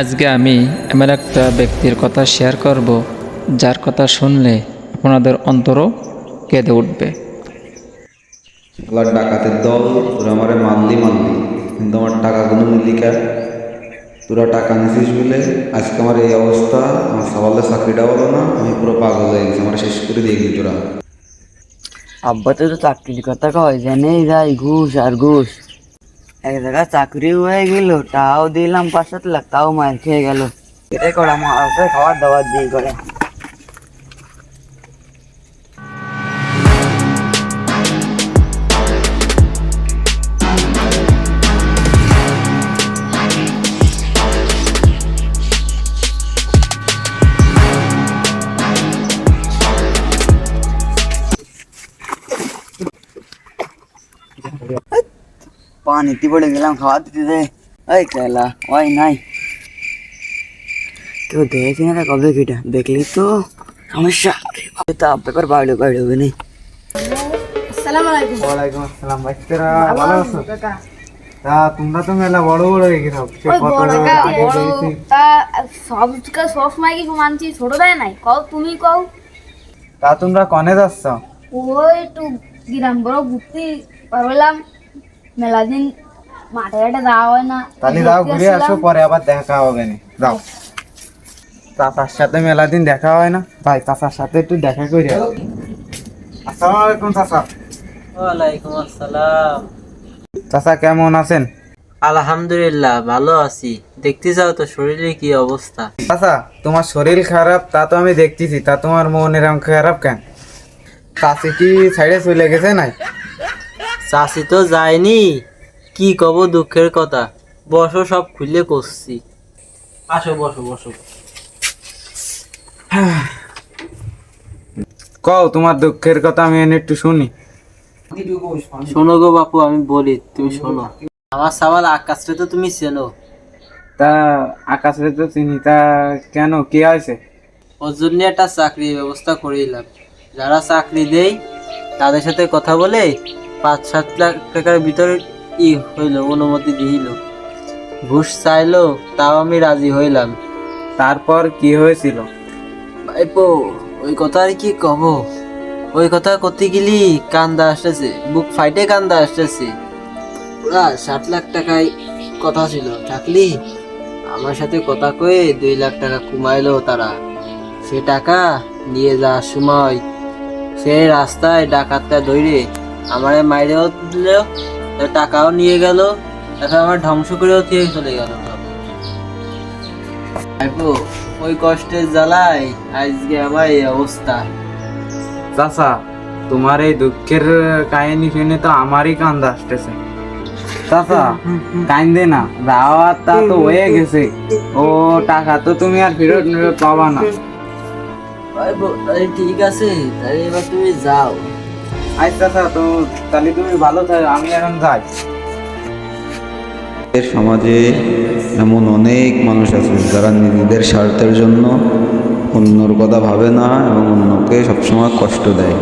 আজকে আমি এমন একটা ব্যক্তির কথা শেয়ার করব যার কথা শুনলে আপনাদের অন্তরও কেঁদে উঠবে। ডাকাতের দল তোরা আমারে মারলি মারলি কিন্তু আমার টাকাগুলো নিলি কে? তোরা টাকা নিছিস বলে আজকে আমার এই অবস্থা আমার সবালের চাকরিটা হলো না আমি পুরো পাগল হয়ে গেছি আমার শেষ করে দিয়ে গেলি তোরা। আব্বা তো তো চাকরির কথা কয় জেনেই যাই ঘুষ আর ঘুষ। এক জায়গায় চাকরি হয়ে গেল তাও দিলাম পাঁচ সাত লাখ তাও মার খেয়ে গেল এটাই করা আমার আছে খাবার দাবার দিয়ে করে পানিতে পড়ে গেলাম খাওয়া দিতে দে ওই কেলা ওই নাই কেউ দেখি না কবে কিটা দেখলি তো সমস্যা তা পেপার বাইরে বাইরে হবে নি আসসালামু আলাইকুম ওয়ালাইকুম আসসালাম বাচ্চারা ভালো আছো তা তোমরা তো মেলা বড় বড় হয়ে গেছো সে ওই কত বড় বড় কা আগে বড় দেখেছি। তা সব সব সময় কি মানছি ছোট দেয় নাই কও তুমি কও তা তোমরা কনে যাচ্ছ ওই একটু গ্রাম বড় ঘুরতে পারলাম মেলা দিন মাঠে ঘাটে যাওয়া হয় না তাহলে যাও ঘুরে আসো পরে আবার দেখা হবে না যাও চাচার সাথে মেলা দিন দেখা হয় না ভাই চাচার সাথে একটু দেখা করি আসসালামু আলাইকুম চাচা ওয়ালাইকুম আসসালাম চাচা কেমন আছেন আলহামদুলিল্লাহ ভালো আছি। দেখতে যাও তো শরীরে কি অবস্থা? চাচা তোমার শরীর খারাপ তা তো আমি দেখতেছি। তা তোমার মন এরকম খারাপ কেন? চাষি কি সাইডে চলে গেছে নাই? চাষি তো যায়নি। কি কব দুঃখের কথা? বসো সব খুলে করছি। আসো বসো বসো। কও তোমার দুঃখের কথা আমি এনে একটু শুনি। শোনো গো বাপু আমি বলি তুমি শোনো। আমার সওয়াল আকাশরে তো তুমি চেনো। তা আকাশে তো চিনি তা কেন? কি হয়েছে? ওর জন্য একটা চাকরির ব্যবস্থা করিলাম। যারা চাকরি দেই তাদের সাথে কথা বলে পাঁচ সাত লাখ টাকার ভিতরে ই হইল, অনুমতি দিল ঘুষ চাইলো, তাও আমি রাজি হইলাম। তারপর কি হয়েছিল? ভাইপো, ওই কথা আর কি কব? ওই কথা করতে গেলি কান্দা আসতেছে, বুক ফাইটে কান্দা আসতেছে। ওরা ষাট লাখ টাকায় কথা ছিল, থাকলি? আমার সাথে কথা কয়ে দুই লাখ টাকা কমাইলো তারা। সে টাকা নিয়ে যাওয়ার সময় সে রাস্তায় ডাকাতটা ধরে আমারে মাইরেও দিল টাকাও নিয়ে গেল এখন আমার ধ্বংস করেও দিয়ে চলে গেল। ভাইপো ওই কষ্টের জ্বালায় আজকে আমার এই অবস্থা। চাচা তোমার এই দুঃখের কাহিনী শুনে তো আমারই কান্দা আসতেছে। চাচা কান্দে না যাওয়ারটা তো হয়ে গেছে। ও টাকা তো তুমি আর ফেরত ফেরত পাবা না। ঠিক আছে তাহলে এবার তুমি যাও। আজ স্যার তো তাহলে তুমি ভালো থাকো, আমি এখন যাই। সমাজে এমন অনেক মানুষ আছে যারা নিজেদের স্বার্থের জন্য অন্যর কথা ভাবে না এবং অন্যকে সবসময় কষ্ট দেয়।